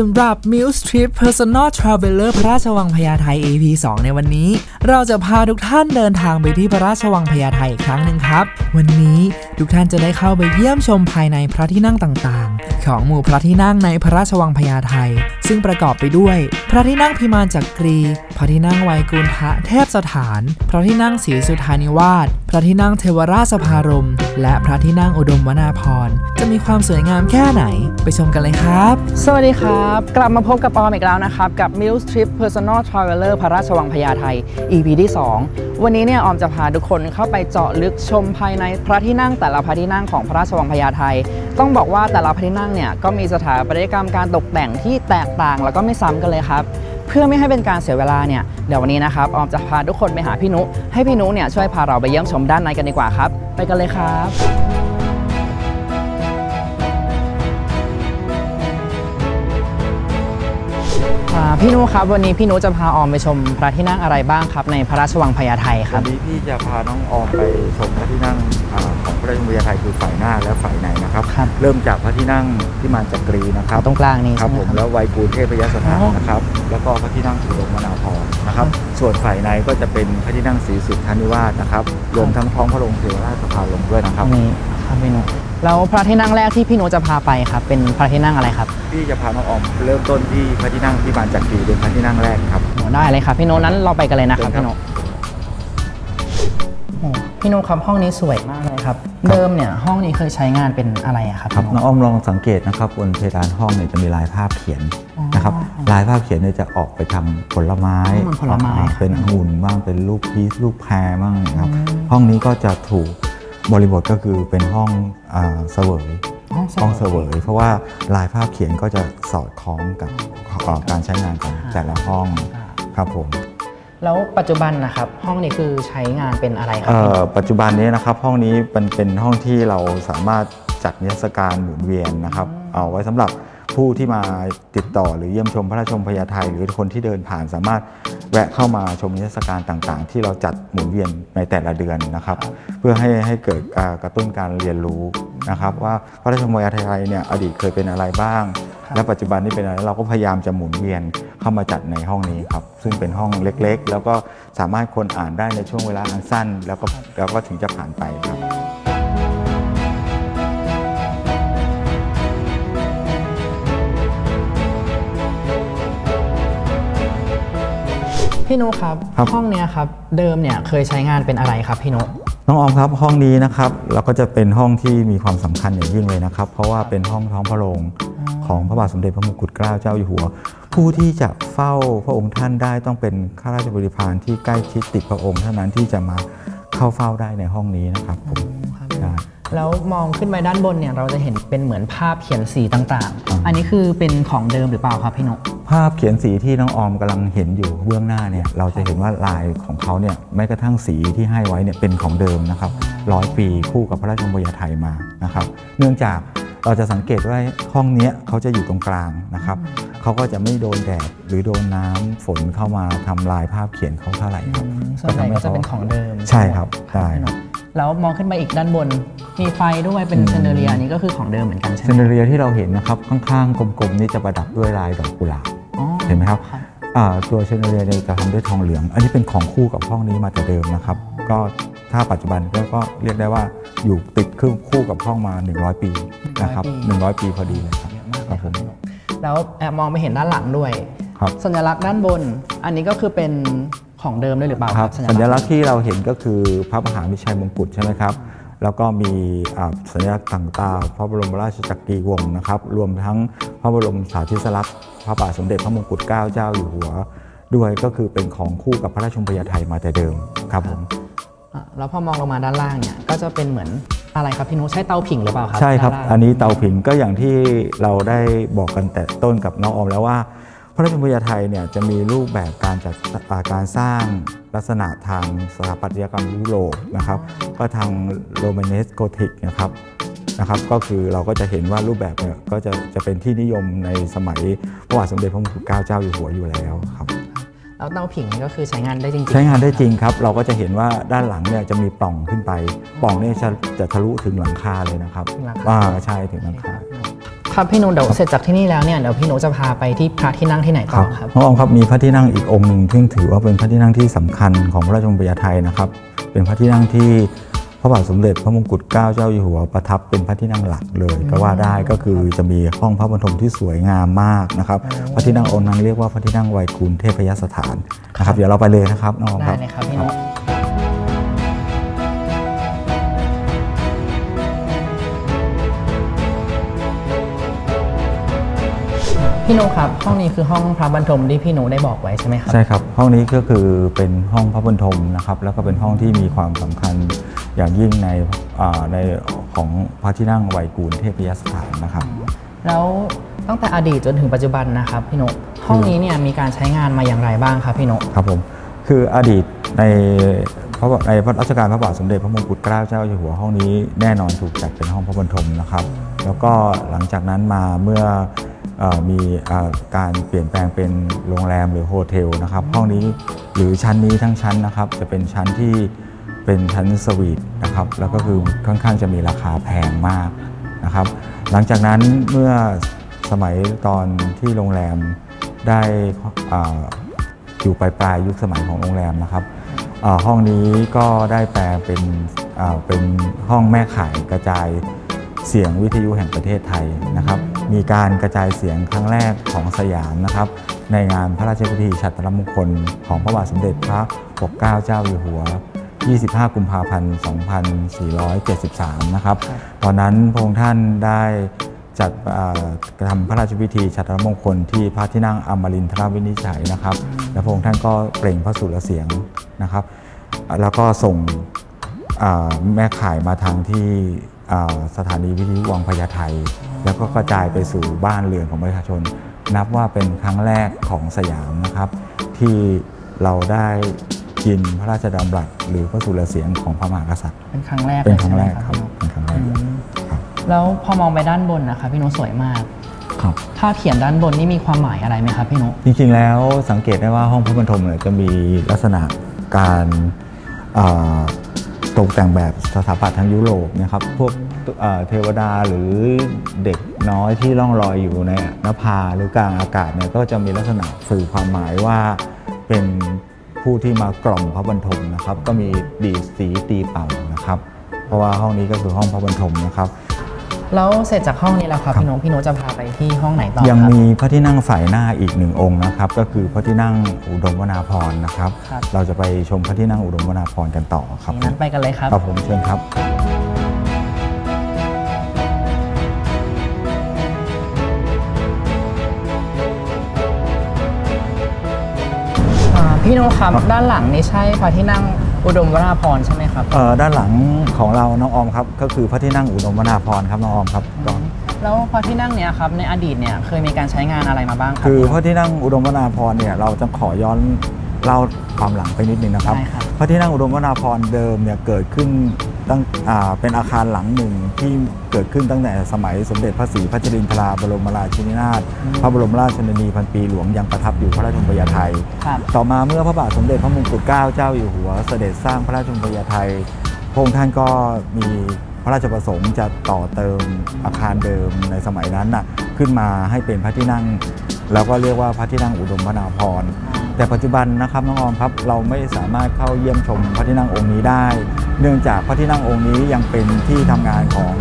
สำหรับ Muse Trip Personal Traveler พระราชวังพญาไท EP 2 ในวันนี้ เราจะพาทุกท่านเดินทางไปที่พระราชวังพญาไทอีกครั้งหนึ่งครับ วันนี้ทุกท่านจะได้เข้าไปเยี่ยมชมภายในพระที่นั่งต่างๆ ของหมู่พระที่นั่งในพระราชวังพญาไท ซึ่งประกอบไปด้วย พระที่นั่งพิมานจักรี พระที่นั่งไวยกุลทะเทพสถาน พระที่นั่งศรีสุธานิวาส พระที่นั่งเทวราชสภารม และพระที่นั่งอุดมวนาพร จะมีความสวยงามแค่ไหน ไปชมกันเลยครับ สวัสดีครับ กลับมาพบกับปอมอีกแล้วนะครับ กับ Muse Trip Personal Traveler พระราชวังพญาไท EP ที่ 2 วันนี้เนี่ยออมจะพาทุกคนเข้าไปเจาะลึกชมภายในพระที่นั่งแต่ละพระที่นั่งของพระราชวังพญาไท ต้องบอกว่าแต่ละพระที่นั่งเนี่ยก็มีสถาปัตยกรรมการตกแต่งที่แตกต่างแล้วก็ไม่ซ้ำกันเลยครับ เพื่อไม่ให้เป็นการเสียเวลาเนี่ยเดี๋ยววันนี้นะครับออมจะพาทุกคนไปหาพี่นุให้พี่นุเนี่ยช่วยพาเราไปเยี่ยมชมด้านในกันดีกว่าครับ ไปกันเลยครับ พี่นุครับวันนี้พี่นุจะพาออมไปชมพระที่นั่งอะไรบ้างครับ ในพระราชวังพญาไทควัรับนนี้พี่จะพาน้องออมไปชมพระที่นั่งอ่าของพระราชวิทยาไทยคือฝ่ายหน้าและฝ่ายในนะครับ ครับ เริ่มจากพระที่นั่งที่มานจักรีนะครับตรงกลางนี้ครัใช่บไหมผมครับแล้วไวยกูลเทพยสถานอ๋อนะครับ แล้วก็พระที่นั่งสุรมนาภรณ์นะครับ ส่วนฝ่ายในก็จะเป็นพระที่นั่งศรีสุทธานิวาสนะครับ รวมทั้งท้องพระโรงเทวราชสภาลงด้วยนะครับ นี่ ครับพี่นุแล้วพระที่นั่งแรกที่พี่นุจะพาไปครับ เป็นพระที่นั่งอะไรครับพี่จะพาน้องออมเริ่มต้นที่พระที่นั่งที่มานจักรีเป็นพระที่นั่งแรกครับโอ้ได้เลยครับพี่นุนั้นเราไปกันเลยนะครับเชิญครับพี่นุโอ้พี่นุครับห้องนี้สวยมากเลยครับ เดิมเนี่ยห้องนี้เคยใช้งานเป็นอะไรอะครับครับพี่น้นุองอ้อมลองสังเกตนะครับบนเพดานห้องเนี่ยจะมีลายภาพเขียนนะครับอ๋อลายภาพเขียนเนี่ยจะออกไปทางผลไม้อ๋อมันผลไม้อ่าเป็นองุ่นบ้างเป็นลูกพีชลูกแพรบ้างนะครับห้องนี้ก็จะถูก บริบทก็คือเป็นห้องอ่าเสวยห้องห้องเสวย เพราะว่าลายภาพเขียนก็จะสอดคล้องกับอ่าการใช้งานของแต่ละห้องครับผม แล้วปัจจุบันนะครับห้องนี้คือใช้งานเป็นอะไรครัเอ่พี่นุอปัจจุบันนี้นะครับห้องนี้เป็นเป็นห้องที่เราสามารถจัดนิทรรศการหมุนเวียนนะครับ เอาไว้สำหรับ ผู้ที่มาติดต่อหรือเยี่ยมชมพระราชชมพญาไทหรือคนที่เดินผ่านสามารถแวะเข้ามาชมนิทรรศการต่างๆ ที่เราจัดหมุนเวียนในแต่ละเดือนนะครับ เพื่อให้ให้เกิดการกระตุ้นการเรียนรู้นะครับ ว่าพระราชชมพญาไทเนี่ยอดีตเคยเป็นอะไรบ้าง และปัจจุบันนี้เป็นอะไรเราก็พยายามจะหมุนเวียนเข้ามาจัดในห้องนี้ครับซึ่งเป็นห้องเล็กๆ แล้วก็สามารถคนอ่านได้ในช่วงเวลาอันสั้น แล้วก็แล้วก็ถึงจะผ่านไปครับ พี่นุครับ ครับ ห้องเนี้ยครับเดิมเนี่ยเคยใช้งานเป็นอะไรครับพี่นุ น้องออมครับห้องนี้นะครับเราก็จะเป็นห้องที่มีความสำคัญอย่างยิ่งเลยนะครับ เพราะว่าเป็นห้องท้องพระโรงของพระบาทสมเด็จพระมงกุฎเกล้าเจ้าอยู่หัว ผู้ที่จะเฝ้าพระองค์ท่านได้ต้องเป็นข้าราชบริพารที่ใกล้ชิดติดพระองค์เท่านั้นที่จะมาเข้าเฝ้าได้ในห้องนี้นะครับผมได้ แล้วมองขึ้นไปด้านบนเนี่ยเราจะเห็นเป็นเหมือนภาพเขียนสีต่างอ่าๆอันนี้คือเป็นของเดิมหรือเปล่าครับพี่นุภาพเขียนสีที่น้องออมกำลังเห็นอยู่เบื้องหน้าเนี่ยเราจะเห็นว่าลายของเขาเนี่ยแม้กระทั่งสีที่ให้ไว้เนี่ยเป็นของเดิมนะครับร้อยปีคู่กับพระราชวงศ์พญาไทมานะครับ เนื่องจากเราจะสังเกตว่าห้องเนี้ยเขาจะอยู่ตรงกลางนะครับเขาก็จะไม่โดนแดดหรือโดนน้ำฝนเข้ามาทำลายภาพเขียนเขาเท่าไหร่ครับส่วนใหญ่ก็จะเป็นของเดิมใช่ครับคใช่ พี่นุ แล้วมองขึ้นไปอีกด้านบน มีไฟด้วยเป็นเชนเดอเรียอันนี้ก็คือของเดิมเหมือนกันใช่ไหเซมนเดเรียที่เราเห็นนะครับข้างๆ กลมๆนี่จะประดับด้วยลายดอกกุหลาบ อ๋อ เห็นไหมครับครับ อ่าตัวเชนเดเรียเนี่ยจะทำด้วยทองเหลือง อันนี้เป็นของคู่กับห้องนี้มาแต่เดิมนะครับ ก็ถ้าปัจจุบันก็ก็เรียกได้ว่าอยู่ติดคู่คู่กับห้องมา 100 ปีนะครับ100 ปีพอดีเลยครับ เยอะมากครับผมแล้วแอบมองไปเห็นด้านหลังด้วย ครับ สัญลักษณ์ด้านบน อันนี้ก็คือเป็น ของเดิมด้วยหรือเปล่าครับสัญลักษณ์ที่เราเห็นก็คือพระมหาวิชัยมงกุฎใช่ไหมครับ แล้วก็มีอ่าสัญลักษณ์ต่างๆ พระบรมราชจักรีวงศ์นะครับ รวมทั้งพระบรมสาธิสลักษณ์พระบาทสมเด็จพระมงกุฎเกล้าเจ้าอยู่หัว ด้วยก็คือเป็นของคู่กับพระราชชมพยาไทยมาแต่เดิมครับผมอะแล้วพอมองลงมาด้านล่างเนี่ยก็จะเป็นเหมือนอะไรครับพี่นุใช่เตาผิงหรือเปล่าครับใช่ครับด้านล่างอันนี้เตาผิงก็อย่างที่เราได้บอกกันแต่ต้นกับน้องออมแล้วว่า พระราชบุญญาไทยเนี่ยจะมีรูปแบบการจัดอ่าการสร้างลักษณะทางสถาปัตยกรรมยุโรปนะครับก็ทางโรมาเนสโกธิกนะครับนะครับก็คือเราก็จะเห็นว่ารูปแบบเนี่ยก็จะจะเป็นที่นิยมในสมัยพระบาทสมเด็จพระมงกุฎเกล้าเจ้าอยู่หัวอยู่แล้วครับแล้วเตาผิงนี่ก็คือใช้งานได้จริงๆใช้งานได้จริงครับ เราก็จะเห็นว่าด้านหลังเนี่ยจะมีปล่องขึ้นไป ปล่องเนี่ยจะจะทะลุถึงหลังคาเลยนะครับถึงหลังคาว่าใช่ถึงหลังคาภ ครับพี่นุเดี๋ยวเสร็จจากที่นี่แล้วเนี่ยเดี๋ยวพี่นุจะพาไปที่พระที่นั่งที่ไหนต่อครับน้องออมครับมีพระที่นั่งอีกองค์หนึ่งซึ่งถือว่าเป็นพระที่นั่งที่สำคัญของพระราชวงศ์ปัญญาไทนะครับเป็นพระที่นั่งที่พระบาทสมเด็จพระมงกุฎเกล้าเจ้าอยู่หัวประทับเป็นพระที่นั่งหลักเลยก็ว่าได้ก็คือจะมีห้องพระบรมที่สวยงามมากนะครับพระที่นั่งองค์นั้นเรียกว่าพระที่นั่งไวยกุลเทพยสถานนะครับเดี๋ยวเราไปเลยนะครับน้องออมคได้รับเลยครับพี่นุ พี่นุครับ ห้องนี้คือห้องพระบรรทมที่พี่นุได้บอกไว้ใช่ไหมครับ ใช่ครับ ห้องนี้ก็คือเป็นห้องพระบรรทมนะครับ แล้วก็เป็นห้องที่มีความสำคัญอย่างยิ่งในอ่าในของพระที่นั่งไวยกุลเทพยสถานนะครับ แล้วตั้งแต่อดีตจนถึงปัจจุบันนะครับพี่นุห้องนี้เนี่ยมีการใช้งานมาอย่างไรบ้างครับพี่นุครับผมคืออดีตในพระบในพระราชการพระบาทสมเด็จพระมงกุฎเกล้าเจ้าอยู่หัวห้องนี้แน่นอนถูกจัดเป็นห้องพระบรรทมนะครับ แล้วก็หลังจากนั้นมาเมื่อเออ มีเอ่อการเปลี่ยนแปลงเป็นโรงแรมหรือโฮเทลนะครับห้องนี้หรือชั้นนี้ทั้งชั้นนะครับจะเป็นชั้นที่เป็นชั้นสวีทนะครับแล้วก็คือค่อนข้างจะมีราคาแพงมากนะครับหลังจากนั้นเมื่อสมัยตอนที่โรงแรมได้อ่าอยู่ปลายปลายๆยุคสมัยของโรงแรมนะครับอ่าห้องนี้ก็ได้แปลเป็นอ่าเป็นห้องแม่ข่ายกระจายเสียงวิทยุแห่งประเทศไทยนะครับ มีการกระจายเสียงครั้งแรกของสยามนะครับ ในงานพระราชพิธีฉัตรมงคลของพระบาทสมเด็จพระปกเกล้าเจ้าอยู่หัว 25 กุมภาพันธ์ 2473 นะครับ ตอนนั้นพระองค์ท่านได้จัดอ่ากระทำพระราชพิธีฉัตรมงคลที่พระที่นั่งอมรินทรวินิจฉัยนะครับ และพระองค์ท่านก็เปล่งพระสุรเสียงนะครับ แล้วก็ส่งอ่าแม่ข่ายมาทางที่อ่าสถานีวิทยุวังพญาไท แล้วก็กระจายไปสู่บ้านเรือนของประชาชน นับว่าเป็นครั้งแรกของสยามนะครับ ที่เราได้ยินพระราชดำรัสหรือพระสุรเสียงของพระมหากษัตริย์ เป็นครั้งแรกเป็นครั้งลแรยกใช่คไหรัมบเป็นครั้งแรกอืมครับแล้วพอมองไปด้านบนนะครับพี่นุสวยมากครับภาพเขียนด้านบนนี่มีความหมายอะไรไหมครับพี่นุจริงๆแล้วสังเกตได้ว่าห้องพระบรรทมเนี่ยจะมีลักษณะการอ่าตกแต่งแบบสถาปัตย์ทางยุโรปนะครับพวก เอ่อเทวดาหรือเด็กน้อยที่ล่องลอยอยู่ในนภาหรือกลางอากาศเนี่ยก็จะมีลักษณะสื่อความหมายว่าเป็นผู้ที่มากล่อมพระบรรทมนะครับ ก็มีดีดสีตีเป่านะครับ เพราะว่าห้องนี้ก็คือห้องพระบรรทมนะครับแล้วเสร็จจากห้องนี้แล้วครับครับพี่นุพี่นุจะพาไปที่ห้องไหนต่อยังครับมีพระที่นั่งฝ่ายหน้าอีกหนึ่งองค์นะครับ ก็คือพระที่นั่งอุดมวนาพรณ์นะครับครับ เราจะไปชมพระที่นั่งอุดมวนาพรณ์กันต่อครับงั้นไปกันเลยครับครับผมเชิญครับ อ่าพี่นุครับ ด้านหลังนี่ใช่พระที่นั่งอุดมวราพรณ์ใช่ไหมครับ เอ่อด้านหลังของเราน้องออมครับก็คือพระที่นั่งอุดมวนาพรณ์ครับน้องออมครับก็แล้วพระที่นั่งเนี่ยครับในอดีตเนี่ยเคยมีการใช้งานอะไรมาบ้างครัคือพระที่นั่งอุดมวนาพรณ์เนี่ยเราจะขอย้อนเล่าความหลังไปนิดนึงนะครับ ได้ครับ พระที่นั่งอุดมวนาพรณ์เดิมเนี่ยเกิดขึ้น ตั้งอ่าเป็นอาคารหลังหนึ่งที่เกิดขึ้นตั้งแต่สมัยสมเด็จพระศรีพัชรินทราบรมราชินีนาถพระบรมราชชนนีพันปีหลวงยังประทับอยู่พระราชวงศ์พญาไทครับต่อมาเมื่อพระบาทสมเด็จพระมงกุฎเกล้าเจ้าอยู่หัวเสด็จสร้างพระราชวงศ์พญาไทพระองค์ท่านก็มีพระราชประสงค์จะต่อเติมอาคารเดิมในสมัยนั้นน่ะขึ้นมาให้เป็นพระที่นั่ง แล้วก็เรียกว่าพระที่นั่งอุดมวนาพรณ์แต่ปัจจุบันนะครับน้องออมครับเราไม่สามารถเข้าเยี่ยมชมพระที่นั่งองค์นี้ได้ เนื่องจากพระที่นั่งองค์นี้ยังเป็นที่ทำงานของ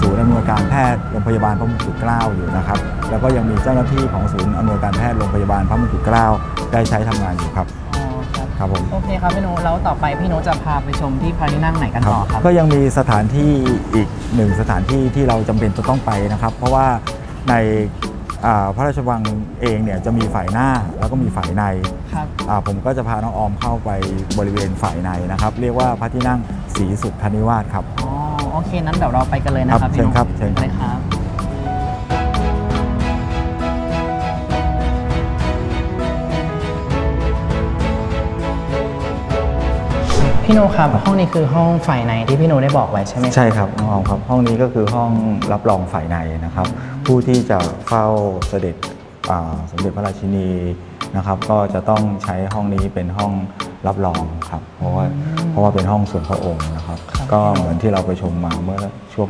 ศูนย์อำนวยการแพทย์โรงพยาบาลพระมงกุฎเกล้าอยู่นะครับ แล้วก็ยังมีเจ้าหน้าที่ของศูนย์อำนวยการแพทย์โรงพยาบาลพระมงกุฎเกล้าได้ใช้ทำงานอยู่ครับอ๋อครับครับผมโอเคครับพี่นุแล้วต่อไปพี่นุจะพาไปชมที่พระที่นั่งไหนกันต่อครับ ก็ยังมีสถานที่อีกหนึ่งสถานที่ที่เราจำเป็นจะต้องไปนะครับ เพราะว่าในอ่า พระราชวังเองเนี่ยจะมีฝ่ายหน้าแล้วก็มีฝ่ายในครับอ่าผมก็จะพาน้องออมเข้าไปบริเวณฝ่ายในนะครับ เรียกว่าพระที่นั่งศรีสุขธนิวาสครับอ๋อโอเคนั้นเดี๋ยวเราไปกันเลยนะคครัรับบพี่นุเชิญครับเชิญครับ พี่โนครับห้องนี้คือห้องฝ่ายในที่พี่โนได้บอกไว้ใช่ไหมครับใช่ครับน้องออมครับห้องนี้ก็คือห้องรับรองฝ่ายในนะครับ ผู้ที่จะเฝ้าเสด็จอ่าสมเด็จพระราชินีนะครับก็จะต้องใช้ห้องนี้เป็นห้องรับรองครับ เพราะว่าเพราะว่าเป็นห้องส่วนพระองค์นะครับครับ ก็เหมือนที่เราไปชมมาเมื่อช่วง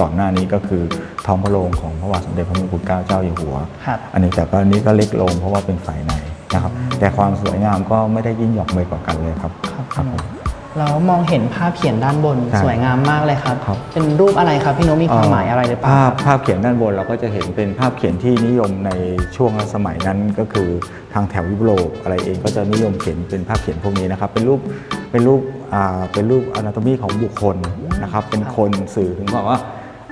ก่อนหน้านี้ก็คือท้องพระโรงของพระบาทสมเด็จพระมงกุฎเกล้าเจ้าอยู่หัว ครับอันนี้แต่ก็อันนี้ก็เล็กลงเพราะว่าเป็นฝ่ายในนะครับ แต่ความสวยงามก็ไม่ได้ยิ่งหยอกไปกว่ากันเลยครับครับครับพี่ผนุม แล้วมองเห็นภาพเขียนด้านบนใช่สวยงามมากเลยครับ ครับ เป็นรูปอะไรครับพี่นุมีความหมายอะไรหรือเปล่า ภาพภาพเขียนด้านบนเราก็จะเห็นเป็นภาพเขียนที่นิยมในช่วงสมัยนั้นก็คือทางแถวยุโรปอะไรเองก็จะนิยมเขียนเป็นภาพเขียนพวกนี้นะครับเป็นรูปเป็นรูปอ่าเป็นรูปอนาโตมีของบุคคลนะครับเป็นคนสื่อถึงบอกว่า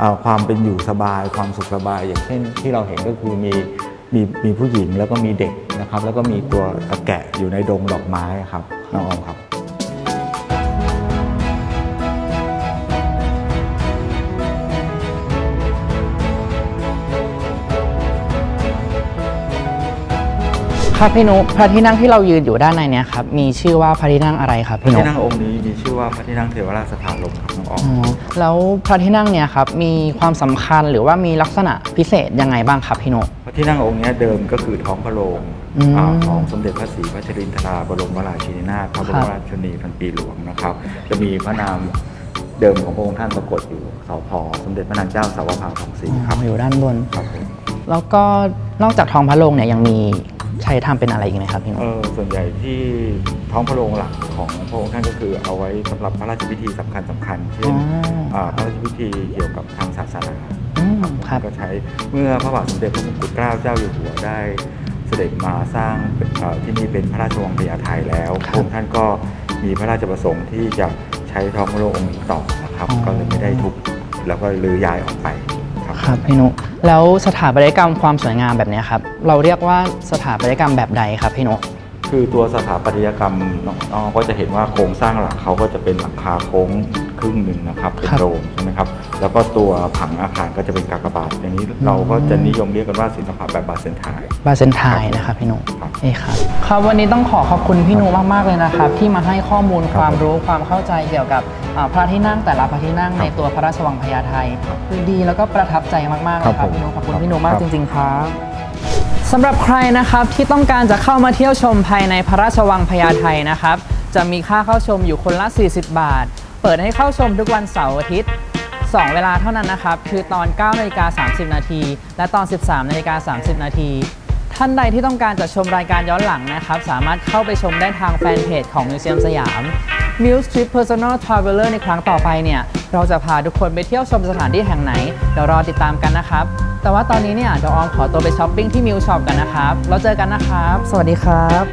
อ่าความเป็นอยู่สบายความสุขสบาย อย่างเช่นที่เราเห็นก็คือมีมีมีผู้หญิงแล้วก็มีเด็กนะครับแล้วก็มีตัวแกะอยู่ในดงดอกไม้ครับน้องออมครับ ครับพี่นุพระที่นั่งที่เรายืนอยู่ด้านในเนี้ยครับมีชื่อว่าพระที่นั่งอะไรครับพระพี่นุที่นั่งองค์นี้มีชื่อว่าพระที่นั่งเทวราชสถานลมครับน้องออมอ๋อแล้วพระที่นั่งเนี่ยครับมีความสำคัญหรือว่ามีลักษณะพิเศษยังไงบ้างครับพี่นุ พระที่นั่งองค์เนี้ยเดิมก็คือท้องพระโรงอืมอ่าของสมเด็จพระศรีพัชรินทราบรมราชินีนาถพระบรครัมบราชชนีพันปีหลวงนะครับ จะมีพระนามเดิมของพระองค์ท่านปรากฏอยู่เสาพอสมเด็จพระนางเจ้าสาวภาของศรีครับอยู่ด้านบน ครับผม แล้วก็นอกจากทองพระโรงเนี่ยยังมี ใช้ทำเป็นอะไรอีกไหมครับพี่นุเออส่วนใหญ่ที่ท้องพระโรงหลักของพระองค์ท่านก็คือเอาไว้สำหรับพระราชพิธีสำคัญสำคัญเช่นอ๋อาพระราชพิธีเกี่ยวกับทางศาสนาอืมครับก็ใช้เมื่อพระบาทสมเด็จพระมงกุฎเกล้าเจ้าอยู่หัวได้เสด็จมาสร้างเอ่อที่นี่เป็นพระราชวังพญาไทแล้วพครับระองค์ท่านก็มีพระราชประสงค์ที่จะใช้ท้องพระโรงองค์นี้ต่อนะครับอ๋อก็เลยไม่ได้ทุบแล้วก็ลือย้ายออกไป ครับพี่นุแล้วสถาปัตยกรรมความสวยงามแบบนี้ครับเราเรียกว่าสถาปัตยกรรมแบบใดครับพี่นุ คือตัวสถาปัตยกรรมน้องๆก็จะเห็นว่าโครงสร้างหลักเขาก็จะเป็นหลังคาโค้งครึ่งหนึ่งนะครับเป็นครับโดมใช่ไหมครับแล้วก็ตัวผังอาคารก็จะเป็นกากบาทอย่างนี้เราก็จะนิยมเรียกกันว่าศิลปะแบบบาเซนไทน์บาเซนไทน์นะครับพี่นุครับนี่ครับครับวันนี้ต้องขอขอบคุณพี่นุมากๆเลยนะครับ ที่มาให้ข้อมูลความรู้ความเข้าใจเกี่ยวกับอ่าพระที่นั่งแต่ละพระที่นั่งในตัวพระราชวังพญาไทคือดีแล้วก็ประทับใจมากๆเลยคครัรับบผมพี่นุขอบคุณครับพี่นุมากครับจริง ๆ ครับ สำหรับใครนะครับที่ต้องการจะเข้ามาเที่ยวชมภายในพระราชวังพญาไทนะครับ จะมีค่าเข้าชมอยู่คนละ 40 บาท เปิดให้เข้าชมทุกวันเสาร์อาทิตย์ 2 เวลาเท่านั้นนะครับ คือตอน 9นาฬิกา30 นาที และตอน 13นาฬิกา30 นาที ท่านใดที่ต้องการจะชมรายการย้อนหลังนะครับ สามารถเข้าไปชมได้ทางแฟนเพจของมิวเซียมสยาม Muse Trip Personal Traveler ในครั้งต่อไปเนี่ย เราจะพาทุกคนไปเที่ยวชมสถานที่แห่งไหน เดี๋ยวรอติดตามกันนะครับ แต่ว่าตอนนี้เนี่ยเดี๋ยวออมขอตัวไปช้อปปิ้งที่มิวช็อปกันนะครับแล้วเจอกันนะครับ สวัสดีครับ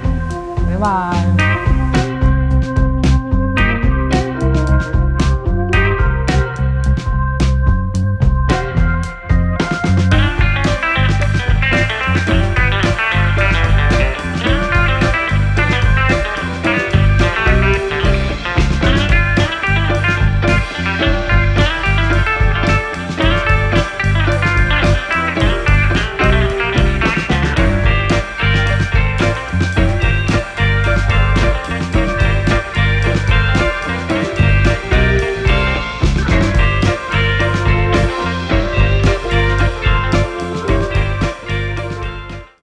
บ๊ายบาย